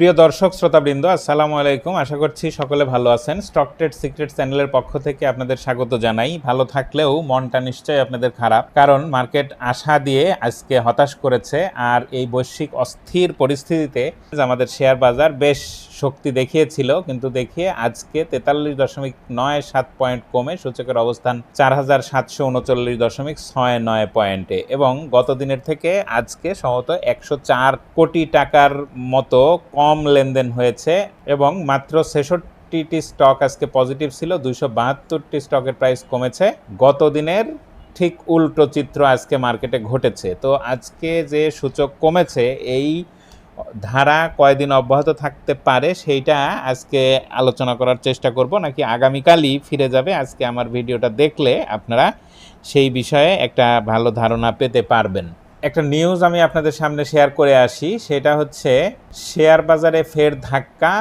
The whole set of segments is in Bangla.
প্রিয় দর্শক, শ্রোতাবৃন্দ, আসসালামু আলাইকুম। আশা করছি সকলে ভালো আছেন। স্টক ট্রেড সিক্রেট চ্যানেলের পক্ষ থেকে আপনাদের স্বাগত জানাই। ভালো থাকলেও মনটা নিশ্চয়ই আপনাদের খারাপ, কারণ মার্কেট আশা দিয়ে আজকে হতাশ করেছে। আর এই বৈশ্বিক অস্থির পরিস্থিতিতে আমাদের শেয়ার বাজার বেশ শক্তি দেখিয়েছিল, কিন্তু দেখিয়ে আজকে তেতাল্লিশ দশমিক নয় সাত পয়েন্ট কমে সূচকের অবস্থান চার হাজার সাতশো উনচল্লিশ দশমিক ছয় নয় পয়েন্টে। এবং গত দিনের থেকে আজকে সম্ভবত একশো চার কোটি টাকার মতো কম লেনদেন হয়েছে এবং মাত্র ছেষট্টিটি স্টক আজকে পজিটিভ ছিল, দুইশো বাহাত্তরটি স্টকের প্রাইস কমেছে। গত দিনের ঠিক উল্টো চিত্র আজকে মার্কেটে ঘটেছে। তো আজকে যে সূচক কমেছে, এই ধারা কয়দিন অব্যাহত থাকতে পারে সেইটা আজকে আলোচনা করার চেষ্টা করব, নাকি আগামীকালই ফিরে যাবে? আজকে আমার ভিডিওটা দেখলে আপনারা সেই বিষয়ে একটা ভালো ধারণা পেতে পারবেন। একটা নিউজ আমি আপনাদের সামনে শেয়ার করে আসি, সেটা হচ্ছে শেয়ার বাজারে ফের ধাক্কা,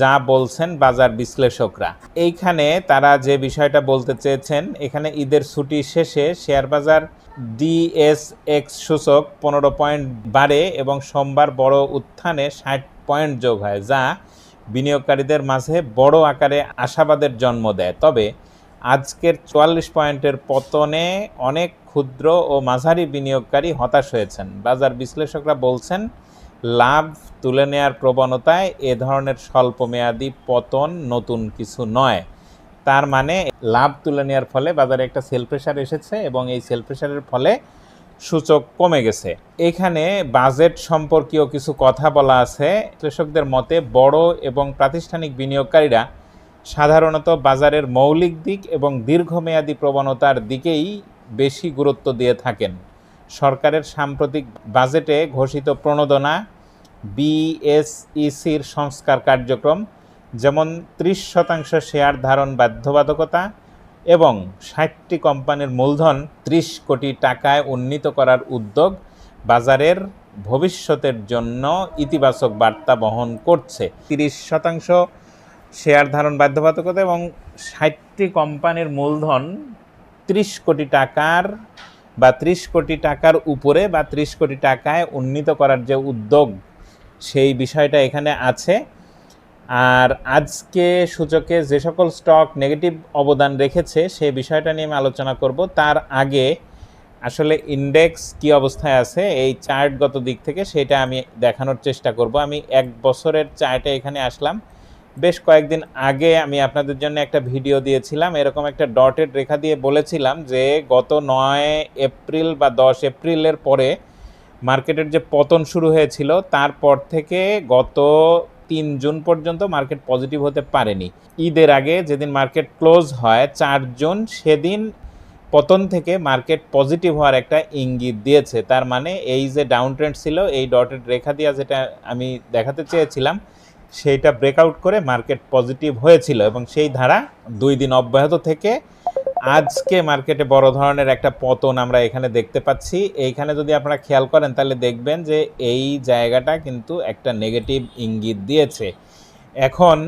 যা বলছেন বাজার বিশ্লেষকরা। এইখানে তারা যে বিষয়টা বলতে চেয়েছেন, এখানে ঈদের ছুটি শেষে শেয়ার বাজার ডিএসএক্স সূচক পনেরো পয়েন্ট বাড়ে এবং সোমবার বড় উত্থানে ষাট পয়েন্ট যোগ হয়, যা বিনিয়োগকারীদের মাঝে বড় আকারে আশাবাদের জন্ম দেয়। তবে আজকের চুয়াল্লিশ পয়েন্টের পতনে অনেক ক্ষুদ্র ও মাঝারি বিনিয়োগকারী হতাশ হয়েছেন। বাজার বিশ্লেষকরা বলছেন, লাভ তুলে নেয়ার প্রবণতায় এ ধরনের স্বল্পমেয়াদী পতন নতুন কিছু নয়। তার মানে লাভ তুলে নেওয়ার ফলে বাজারে একটা সেল প্রেশার এসেছে এবং এই সেল প্রেশারের ফলে সূচক কমে গেছে। এখানে বাজেট সম্পর্কীয় কিছু কথা বলা আছে। কৃষকদের মতে, বড় এবং প্রাতিষ্ঠানিক বিনিয়োগকারীরা সাধারণত বাজারের মৌলিক দিক এবং দীর্ঘমেয়াদী প্রবণতার দিকেই বেশি গুরুত্ব দিয়ে থাকেন। সরকারের সাম্প্রতিক বাজেটে ঘোষিত প্রণোদনা, বিএসইসির সংস্কার কার্যক্রম, যেমন ত্রিশ শতাংশ শেয়ার ধারণ বাধ্যবাধকতা এবং ষাটটি কোম্পানির মূলধন ত্রিশ কোটি টাকায় উন্নীত করার উদ্যোগ বাজারের ভবিষ্যতের জন্য ইতিবাচক বার্তা বহন করছে। তিরিশ শতাংশ শেয়ার ধারণ বাধ্যবাধকতা এবং ষাটটি কোম্পানির মূলধন ত্রিশ কোটি টাকার বা ত্রিশ কোটি টাকার উপরে বা ত্রিশ কোটি টাকায় উন্নীত করার যে উদ্যোগ, সেই বিষয়টা এখানে আছে। আর আজকে সূচকে যে সকল স্টক নেগেটিভ অবদান রেখেছে, সেই বিষয়টা নিয়ে আমি আলোচনা করব। তার আগে আসলে ইন্ডেক্স কি অবস্থায় আছে, এই চার্টগত দিক থেকে, সেটা আমি দেখানোর চেষ্টা করব। আমি এক বছরের চার্টে এখানে আসলাম। বেশ কয়েকদিন আগে আমি আপনাদের জন্য একটা ভিডিও দিয়েছিলাম, এরকম একটা ডটেড রেখা দিয়ে বলেছিলাম যে গত নয় এপ্রিল বা দশ এপ্রিলের পরে মার্কেটের যে পতন শুরু হয়েছিল, তারপর থেকে গত তিন জুন পর্যন্ত মার্কেট পজিটিভ হতে পারেনি। ঈদের আগে যেদিন মার্কেট ক্লোজ হয়, চার জুন, সেদিন পতন থেকে মার্কেট পজিটিভ হওয়ার একটা ইঙ্গিত দিয়েছে। তার মানে এই যে ডাউন ট্রেন্ড ছিল, এই ডটেড রেখা দিয়া যেটা আমি দেখাতে চেয়েছিলাম সেইটা ব্রেকআউট করে মার্কেট পজিটিভ হয়েছিল এবং সেই ধারা দুই দিন অব্যাহত থেকে আজকে মার্কেটে বড় ধরনের একটা পতন আমরা এখানে দেখতে পাচ্ছি। এইখানে যদি আপনারা খেয়াল করেন তাহলে দেখবেন যে এই জায়গাটা কিন্তু একটা নেগেটিভ ইঙ্গিত দিয়েছে। এখন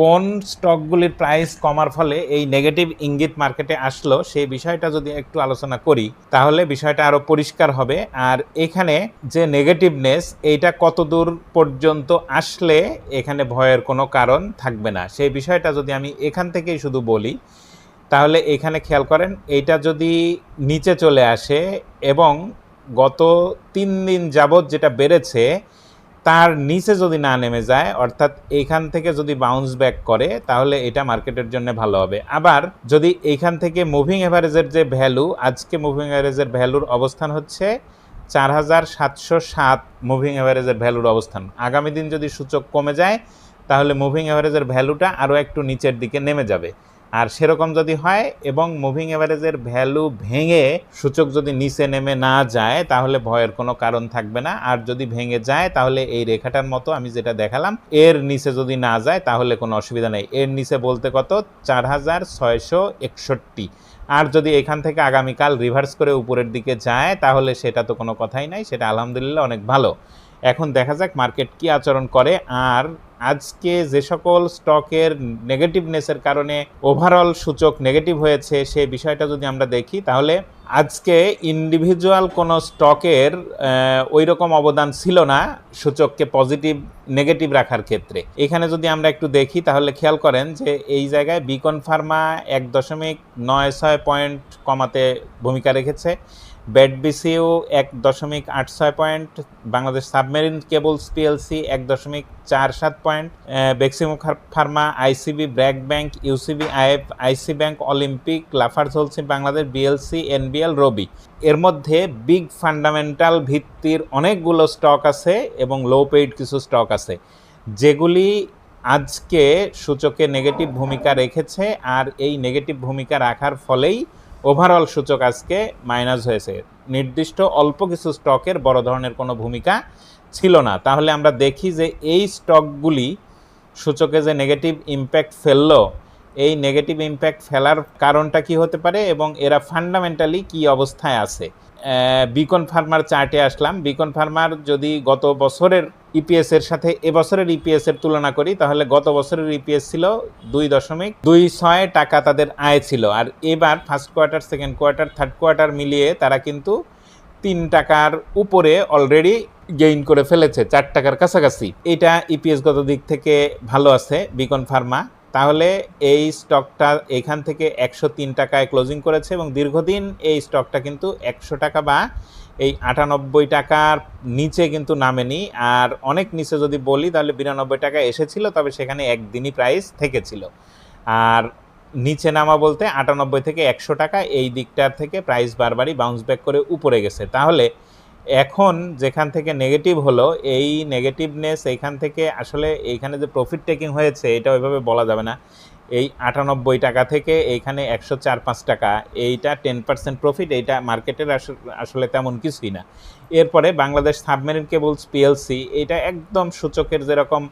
কোন স্টকগুলির প্রাইস কমার ফলে এই নেগেটিভ ইঙ্গিত মার্কেটে আসলো, সেই বিষয়টা যদি একটু আলোচনা করি, তাহলে বিষয়টা আরও পরিষ্কার হবে। আর এখানে যে নেগেটিভনেস এইটা কত দূর পর্যন্ত আসলে এখানে ভয়ের কোনো কারণ থাকবে না। সেই বিষয়টা যদি আমি এখান থেকেই শুধু বলি, তাহলে এখানে খেয়াল করেন, এইটা যদি নিচে চলে আসে এবং গত তিন দিন যাবৎ যেটা বেড়েছে তার নিচে যদি না নেমে যায়, অর্থাৎ এইখান থেকে যদি বাউন্স ব্যাক করে, তাহলে এটা মার্কেটের জন্য ভালো হবে। আবার যদি এইখান থেকে মুভিং অ্যাভারেজের যে ভ্যালু আজকে মুভিং অ্যাভারেজের ভ্যালুর অবস্থান হচ্ছে চার হাজার সাতশো সাত মুভিং অ্যাভারেজের ভ্যালুর অবস্থান। আগামী দিন যদি সূচক কমে যায়, তাহলে মুভিং অ্যাভারেজের ভ্যালুটা আরও একটু নিচের দিকে নেমে যাবে। আর সেরকম যদি হয় এবং মুভিং অ্যাভারেজের ভ্যালু ভেঙে সূচক যদি নিচে নেমে না যায়, তাহলে ভয়ের কোনো কারণ থাকবে না। আর যদি ভেঙে যায়, তাহলে এই রেখাটার মতো আমি যেটা দেখালাম, এর নিচে যদি না যায়, তাহলে কোনো অসুবিধা নেই। এর নিচে বলতে কত? চার হাজার ছয়শো একষট্টি। আর যদি এখান থেকে আগামীকাল রিভার্স করে উপরের দিকে যায়, তাহলে সেটা তো কোনো কথাই নাই, সেটা আলহামদুলিল্লাহ অনেক ভালো। এখন দেখা যাক মার্কেট কি আচরণ করে, আর আজকে যে সকল স্টকের নেগেটিভনেসের কারণে ওভারঅল সূচক নেগেটিভ হয়েছে, সে বিষয়টা যদি আমরা দেখি, তাহলে আজকে ইন্ডিভিজুয়াল কোনো স্টকের ওই রকম অবদান ছিল না সূচককে পজিটিভ নেগেটিভ রাখার ক্ষেত্রে। এখানে যদি আমরা একটু দেখি, তাহলে খেয়াল করেন যে এই জায়গায় বিকন ফার্মা এক দশমিক নয় ছয় পয়েন্ট কমাতে ভূমিকা রেখেছে। ব্যাট বিসিও এক দশমিক আট ছয় point, Bangladesh submarine cables PLC এক দশমিক চার সাত point Beximco pharma, ICB, BRAC bank, UCB, IF, IC bank, Olympic Lafarge Holcim Bangladesh, BLC, NBL, Robi. এর মধ্যে বিগ ফান্ডামেন্টাল ভিত্তির অনেকগুলো স্টক আছে এবং লো পেইড কিছু স্টক আছে। যেগুলি আজকে সূচকে নেগেটিভ ভূমিকা রেখেছে আর এই নেগেটিভ ভূমিকা রাখার ফলেই ওভারঅল সূচক আজকে মাইনাস হয়েছে। নির্দিষ্ট অল্প কিছু স্টকের বড় ধরনের কোনো ভূমিকা ছিল না। তাহলে আমরা দেখি যে এই স্টকগুলি সূচকে যে নেগেটিভ ইম্প্যাক্ট ফেলল, এই নেগেটিভ ইম্প্যাক্ট ফেলার কারণটা কি হতে পারে এবং এরা ফান্ডামেন্টালি কি অবস্থায় আছে? বিকন ফার্মার চার্টে আসলাম। বিকন ফার্মার যদি গত বছরের ইপিএস এর সাথে এবছরের ইপিএস এর তুলনা করি, তাহলে গত বছরের ইপিএস ছিল দুই দশমিক দুই ছয় টাকা তাদের আয় ছিল। আর এবার first quarter second quarter third quarter মিলিয়ে তারা কিন্তু তিন টাকার উপরে অলরেডি গেইন করে ফেলেছে, চার টাকার কাছাকাছি। এটা ইপিএস গত দিক থেকে ভালো আছে বিকন ফার্মা তাহলে এই স্টকটা এখান থেকে একশো তিন টাকায় ক্লোজিং করেছে এবং দীর্ঘদিন এই স্টকটা কিন্তু একশো টাকা বা এই আটানব্বই টাকার নিচে কিন্তু নামেনি। আর অনেক নিচে যদি বলি, তাহলে বিরানব্বই টাকা এসেছিল, তবে সেখানে একদিনই প্রাইস থেকেছিল। আর নিচে নামা বলতে আটানব্বই থেকে একশো টাকা, এই দিকটার থেকে প্রাইস বারবারই বাউন্স ব্যাক করে উপরে গেছে। তাহলে এখন যেখান থেকে নেগেটিভ হলো, এই নেগেটিভনেস এইখান থেকে আসলে এইখানে যে প্রফিট টেকিং হয়েছে, এটা ওইভাবে বলা যাবে না। এই আটানব্বই টাকা থেকে এইখানে একশো চার পাঁচ টাকা, এইটা টেন পার্সেন্ট প্রফিট এইটা মার্কেটের আসলে তেমন কিছুই না। এরপরে বাংলাদেশ সাবমেরিন কেবলস পিএলসি এটা একদম সূচকের যেরকম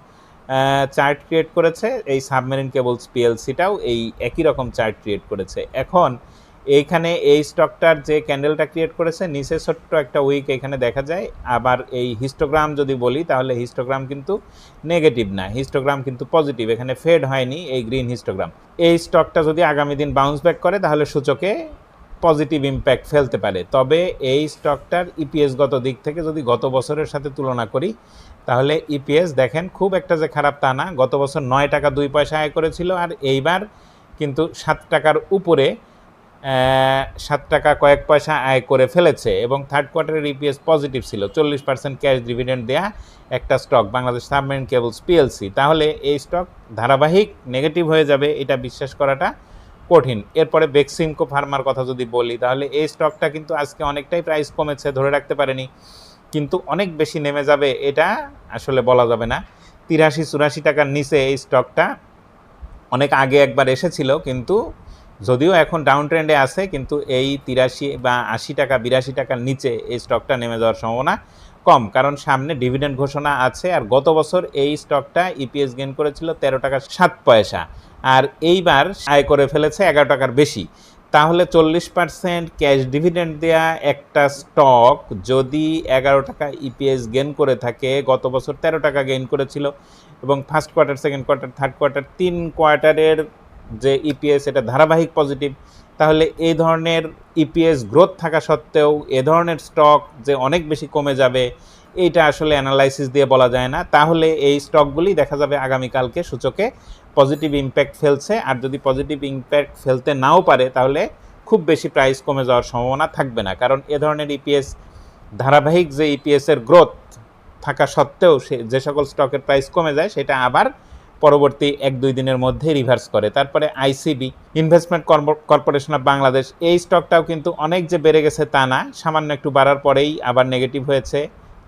চার্ট ক্রিয়েট করেছে, এই সাবমেরিন কেবলস পিএলসিটাও এই একই রকম চার্ট ক্রিয়েট করেছে। এখন এইখানে এই স্টকটার যে ক্যান্ডেলটা ক্রিয়েট করেছে, নিচে ছোট্ট একটা উইক এখানে দেখা যায়। আবার এই হিস্টোগ্রাম যদি বলি, তাহলে হিস্টোগ্রাম কিন্তু নেগেটিভ না হিস্টোগ্রাম কিন্তু পজিটিভ এখানে ফেড হয়নি এই গ্রিন হিস্টোগ্রাম এই স্টকটা যদি আগামী দিন বাউন্স ব্যাক করে, তাহলে সূচকে পজিটিভ ইম্প্যাক্ট ফেলতে পারে। তবে এই স্টকটার ইপিএস গত দিক থেকে যদি গত বছরের সাথে তুলনা করি, তাহলে ইপিএস দেখেন খুব একটা যে খারাপ তা না। গত বছর নয় টাকা দুই পয়সা আয় করেছিল, আর এইবার কিন্তু সাত টাকার উপরে সাত টাকা কয়েক পয়সা আয় করে ফেলেছে এবং থার্ড কোয়ার্টারের ইপিএস পজিটিভ ছিল। চল্লিশ পার্সেন্ট ক্যাশ ডিভিডেন্ড দেয়া একটা stock Bangladesh submarine cables PLC তাহলে এই স্টক ধারাবাহিক নেগেটিভ হয়ে যাবে, এটা বিশ্বাস করাটা কঠিন। এরপরে বেক্সিমকো ফার্মার কথা যদি বলি, তাহলে এই স্টকটা কিন্তু আজকে অনেকটাই প্রাইস কমেছে, ধরে রাখতে পারেনি। কিন্তু অনেক বেশি নেমে যাবে, এটা আসলে বলা যাবে না। তিরাশি চুরাশি টাকার নিচে এই স্টকটা অনেক আগে একবার এসেছিল, কিন্তু যদিও এখন ডাউন ট্রেন্ডে আছে, কিন্তু এই তিরাশি বা আশি টাকা, বিরাশি টাকার নিচে এই স্টকটা নেমে যাওয়ার সম্ভাবনা কম। কারণ সামনে ডিভিডেন্ড ঘোষণা আছে, আর গত বছর এই স্টকটা ইপিএস গেন করেছিল তেরো টাকা সাত পয়সা, আর এইবার আয় করে ফেলেছে এগারো টাকার বেশি। তাহলে চল্লিশ পার্সেন্ট ক্যাশ ডিভিডেন্ড দেয়া একটা স্টক যদি এগারো টাকা ইপিএস গেন করে থাকে, গত বছর তেরো টাকা গেইন করেছিল, এবং first quarter second quarter third quarter তিন কোয়ার্টারের যে ইপিএস এটা ধারাবাহিক পজিটিভ তাহলে এই ধরনের ইপিএস গ্রোথ থাকা সত্ত্বেও, এ ধরনের স্টক যে অনেক বেশি কমে যাবে, এইটা আসলে অ্যানালাইসিস দিয়ে বলা যায় না। তাহলে এই স্টকগুলি দেখা যাবে আগামীকালকে সূচকে পজিটিভ ইম্প্যাক্ট ফেলছে। আর যদি পজিটিভ ইম্প্যাক্ট ফেলতে নাও পারে, তাহলে খুব বেশি প্রাইস কমে যাওয়ার সম্ভাবনা থাকবে না। কারণ এ ধরনের ইপিএস ধারাবাহিক যে ইপিএসের গ্রোথ থাকা সত্ত্বেও সে, যে সকল স্টকের প্রাইস কমে যায়, সেটা আবার পরবর্তী এক দুই দিনের মধ্যে রিভার্স করে। তারপরে ICB investment corporation of Bangladesh এই স্টকটাও কিন্তু অনেক যে বেড়ে গেছে তা না, সামান্য একটু বাড়ার পরেই আবার নেগেটিভ হয়েছে।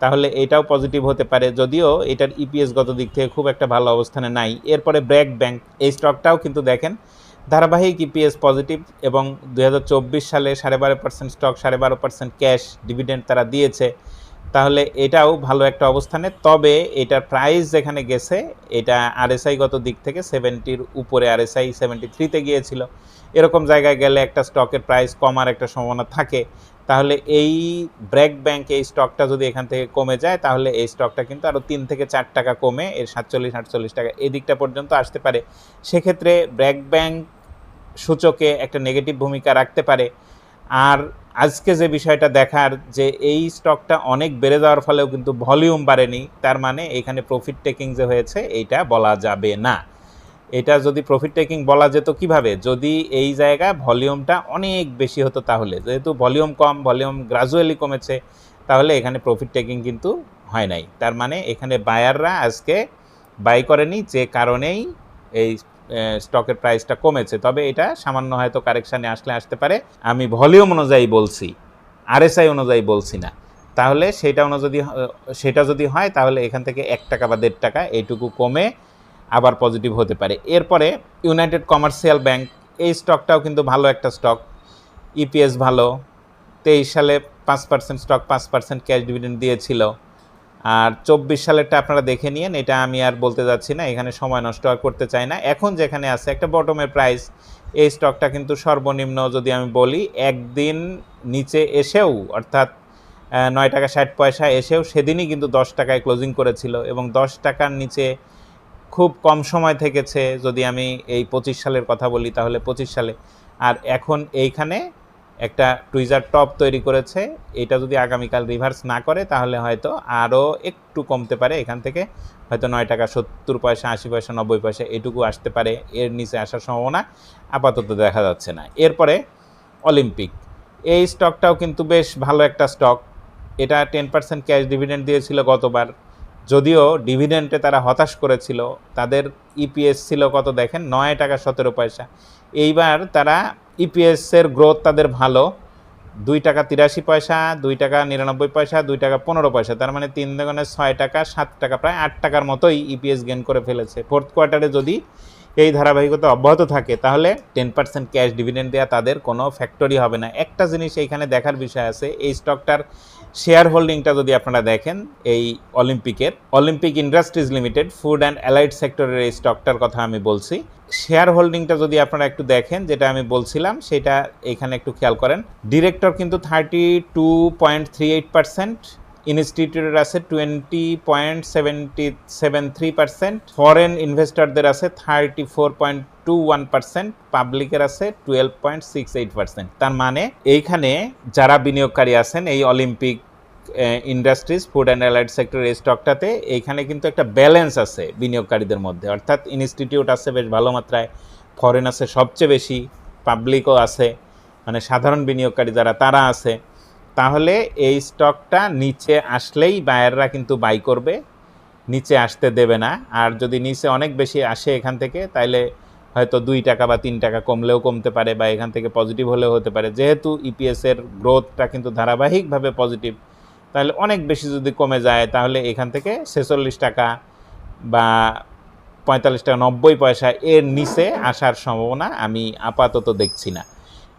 তাহলে এটাও পজিটিভ হতে পারে, যদিও এটার ইপিএস গত দিক থেকে খুব একটা ভালো অবস্থানে নাই। এরপরে ব্র্যাক ব্যাংক এই স্টকটাও কিন্তু দেখেন, ধারাবাহিক ইপিএস পজিটিভ এবং দু হাজার চব্বিশ সালে সাড়ে বারো পার্সেন্ট স্টক সাড়ে বারো পার্সেন্ট ক্যাশ ডিভিডেন্ড তারা দিয়েছে। তাহলে এটাও ভালো একটা অবস্থানে। তবে এটার প্রাইস যেখানে গেছে, এটা আরএসআই গত দিক থেকে সেভেন্টির উপরে আরএসআই সেভেন্টি থ্রিতে গিয়েছিল। এরকম জায়গায় গেলে একটা স্টকের প্রাইস কমার একটা সম্ভাবনা থাকে। তাহলে এই ব্র্যাক ব্যাংক এই স্টকটা যদি এখান থেকে কমে যায়, তাহলে এই স্টকটা কিন্তু আরও তিন থেকে চার টাকা কমে, এর সাতচল্লিশ, আটচল্লিশ টাকা এই দিকটা পর্যন্ত আসতে পারে। সেক্ষেত্রে ব্র্যাক ব্যাংক সূচকে একটা নেগেটিভ ভূমিকা রাখতে পারে। আর আজকে যে বিষয়টা দেখার যে এই স্টকটা অনেক বেড়ে যাওয়ার ফলেও কিন্তু ভলিউম বাড়েনি, তার মানে এখানে প্রফিট টেকিং যে হয়েছে, এইটা বলা যাবে না। এটা যদি প্রফিট টেকিং বলা যেত কীভাবে? যদি এই জায়গায় ভলিউমটা অনেক বেশি হতো তাহলে, যেহেতু ভলিউম কম ভলিউম গ্রাজুয়ালি কমেছে, তাহলে এখানে প্রফিট টেকিং কিন্তু হয় নাই। তার মানে এখানে বায়াররা আজকে বাই করেনি, যে কারণেই এই স্টকের প্রাইসটা কমেছে, তবে এটা সামান্য হয়তো কারেকশানে আসলে আসতে পারে। আমি ভলিউম অনুযায়ী বলছি আরএসআই অনুযায়ী বলছি না। তাহলে সেটা অনুযায়ী সেটা যদি হয়, তাহলে এখান থেকে এক টাকা বা দেড় টাকা এইটুকু কমে আবার পজিটিভ হতে পারে। এরপরে ইউনাইটেড কমার্শিয়াল ব্যাংক এই স্টকটাও কিন্তু ভালো একটা স্টক ইপিএস ভালো, তেইশ সালে পাঁচ পার্সেন্ট স্টক পাঁচ পার্সেন্ট ক্যাশ ডিভিডেন্ড দিয়েছিল। আর চব্বিশ সালেরটা আপনারা দেখে নিন এটা আমি আর বলতে যাচ্ছি না, এখানে সময় নষ্ট আর করতে চাই না। এখন যেখানে আছে, একটা বটমের প্রাইস এই স্টকটা কিন্তু সর্বনিম্ন যদি আমি বলি, একদিন নিচে এসেও, অর্থাৎ নয় টাকা ষাট পয়সা এসেও, সেদিনই কিন্তু দশ টাকায় ক্লোজিং করেছিল এবং দশ টাকার নিচে খুব কম সময় থেকেছে যদি আমি এই পঁচিশ সালের কথা বলি, তাহলে পঁচিশ সালে। আর এখন এইখানে একটা টুইজার টপ তৈরি করেছে। এটা যদি আগামীকাল রিভার্স না করে, তাহলে হয়তো আরও একটু কমতে পারে। এখান থেকে হয়তো নয় টাকা সত্তর পয়সা, আশি পয়সা, নব্বই পয়সা এটুকু আসতে পারে। এর নিচে আসার সম্ভাবনা আপাতত দেখা যাচ্ছে না। এরপরে অলিম্পিক এই স্টকটাও কিন্তু বেশ ভালো একটা স্টক এটা টেন পার্সেন্ট ক্যাশ ডিভিডেন্ড দিয়েছিল গতবার। যদিও ডিভিডেন্টে তারা হতাশ করেছিল। তাদের ইপিএস ছিল কত দেখেন? নয় টাকা সতেরো পয়সা। এইবার তারা ইপিএসের গ্রোথ তাদের ভালো। দুই টাকা তিরাশি পয়সা, দুই টাকা নিরানব্বই পয়সা, দুই টাকা পনেরো পয়সা। তার মানে তিন দোকানে ছয় টাকা, সাত টাকা, প্রায় আট টাকার মতোই ইপিএস গেন করে ফেলেছে। ফোর্থ কোয়ার্টারে যদি এই ধারাবাহিকতা অব্যাহত থাকে, তাহলে টেন পার্সেন্ট ক্যাশ ডিভিডেন্ড দেওয়া তাদের কোনো ফ্যাক্টরি হবে না। একটা জিনিস এইখানে দেখার বিষয় আছে, এই স্টকটার শেয়ার হোল্ডিংটা যদি আপনারা দেখেন, এই অলিম্পিকের, Olympic industries limited, food and allied সেক্টরের এই স্টকটার কথা আমি বলছি। শেয়ার হোল্ডিংটা যদি আপনারা একটু দেখেন, যেটা আমি বলছিলাম, সেটা এখানে একটু খেয়াল করেন, ডিরেক্টর কিন্তু thirty two point three eight percent ইনস্টিটিউটের আছে twenty point seventy seven three percent foreign ইনভেস্টরদের আছে thirty four point two one percent পাবলিকের আছে twelve point six eight percent তার মানে এইখানে যারা বিনিয়োগকারী আছেন এই Olympic industries food and allied sector এই স্টকটাতে এইখানে কিন্তু একটা ব্যালেন্স আছে বিনিয়োগকারীদের মধ্যে। অর্থাৎ ইনস্টিটিউট আছে বেশ ভালো মাত্রায় ফরেন আছে সবচেয়ে বেশি পাবলিকও আছে মানে সাধারণ বিনিয়োগকারী যারা, তারা আছে। তাহলে এই স্টকটা নিচে আসলেই বায়াররা কিন্তু বাই করবে, নিচে আসতে দেবে না। আর যদি নিচে অনেক বেশি আসে এখান থেকে, তাইলে হয়তো দুই টাকা বা তিন টাকা কমলেও কমতে পারে বা এখান থেকে পজিটিভ হলেও হতে পারে। যেহেতু ইপিএসের গ্রোথটা কিন্তু ধারাবাহিকভাবে পজিটিভ তাহলে অনেক বেশি যদি কমে যায়, তাহলে এখান থেকে ছেচল্লিশ টাকা বা পঁয়তাল্লিশ টাকা, নব্বই পয়সা এর নিচে আসার সম্ভাবনা আমি আপাতত দেখছি না।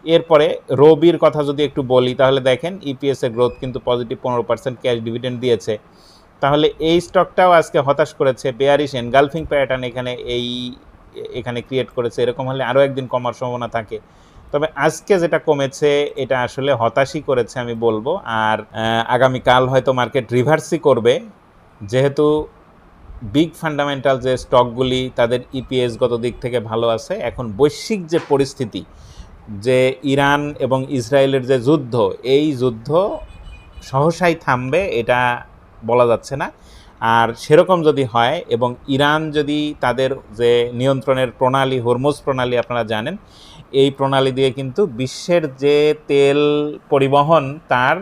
এরপরে রবির কথা যদি একটু বলি, তাহলে দেখেন ইপিএস এর গ্রোথ কিন্তু পজিটিভ পনেরো পার্সেন্ট ক্যাশ ডিভিডেন্ড দিয়েছে। তাহলে এই স্টকটাও আজকে হতাশ করেছে বেয়ারিশ এনগালফিং প্যাটার্ন এখানে এই, এখানে ক্রিয়েট করেছে। এরকম হলে আরও একদিন কমার সম্ভাবনা থাকে। তবে আজকে যেটা কমেছে, এটা আসলে হতাশই করেছে আমি বলব। আর আগামীকাল হয়তো মার্কেট রিভার্সই করবে। যেহেতু বিগ ফান্ডামেন্টাল যে স্টকগুলি তাদের ইপিএস গত দিক থেকে ভালো আছে। এখন বৈশ্বিক যে পরিস্থিতি যে ইরান এবং ইসরায়েলের যে যুদ্ধ, এই যুদ্ধ সহসাই থামবে এটা বলা যাচ্ছে না। আর সেরকম যদি হয় এবং ইরান যদি তাদের যে নিয়ন্ত্রণের প্রণালী, হরমুজ প্রণালী আপনারা জানেন, এই প্রণালী দিয়ে কিন্তু বিশ্বের যে তেল পরিবহন তার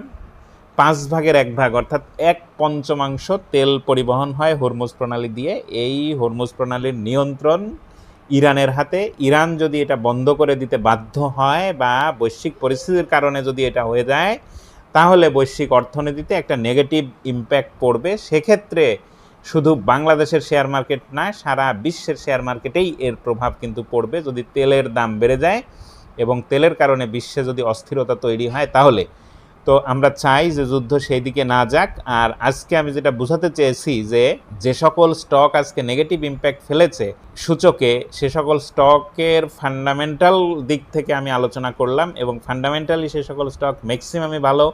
পাঁচ ভাগের এক ভাগ, অর্থাৎ এক পঞ্চমাংশ তেল পরিবহন হয় হরমুজ প্রণালী দিয়ে। এই হরমুজ প্রণালীর নিয়ন্ত্রণ ইরানের হাতে। ইরান যদি এটা বন্ধ করে দিতে বাধ্য হয় বা বৈশ্বিক পরিস্থিতির কারণে যদি এটা হয়ে যায়, তাহলে বৈশ্বিক অর্থনীতিতে একটা নেগেটিভ ইম্প্যাক্ট পড়বে। সেক্ষেত্রে শুধু বাংলাদেশের শেয়ার মার্কেট না, সারা বিশ্বের শেয়ার মার্কেটেই এর প্রভাব কিন্তু পড়বে যদি তেলের দাম বেড়ে যায় এবং তেলের কারণে বিশ্বে যদি অস্থিরতা তৈরি হয়, তাহলে তো আমরা চাই যে যুদ্ধ সেই দিকে না যাক। আর আজকে আমি যেটা বোঝাতে চেয়েছি যে যে সকল স্টক আজকে নেগেটিভ ইম্প্যাক্ট ফেলেছে সূচকে, সে সকল স্টকের ফান্ডামেন্টাল দিক থেকে আমি আলোচনা করলাম এবং ফান্ডামেন্টালি সে সকল স্টক ম্যাক্সিমামই ভালো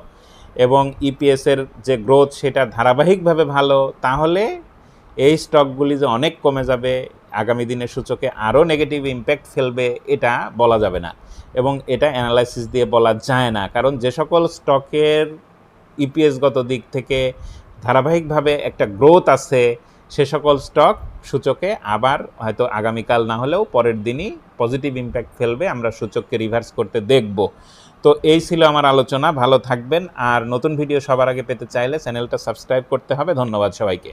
এবং ইপিএসের যে গ্রোথ সেটা ধারাবাহিকভাবে ভালো, তাহলে এই স্টকগুলি যে অনেক কমে যাবে আগামী দিনের সূচকে আরও নেগেটিভ ইম্প্যাক্ট ফেলবে এটা বলা যাবে না। এবং এটা অ্যানালাইসিস দিয়ে বলা যায় না। কারণ যে সকল স্টকের ইপিএসগত দিক থেকে ধারাবাহিকভাবে একটা গ্রোথ আছে, সে সকল স্টক সূচকে আবার হয়তো আগামীকাল না হলেও পরের দিনই পজিটিভ ইম্প্যাক্ট ফেলবে, আমরা সূচককে রিভার্স করতে দেখব। তো এই ছিল আমার আলোচনা, ভালো থাকবেন। আর নতুন ভিডিও সবার আগে পেতে চাইলে চ্যানেলটা সাবস্ক্রাইব করতে হবে। ধন্যবাদ সবাইকে।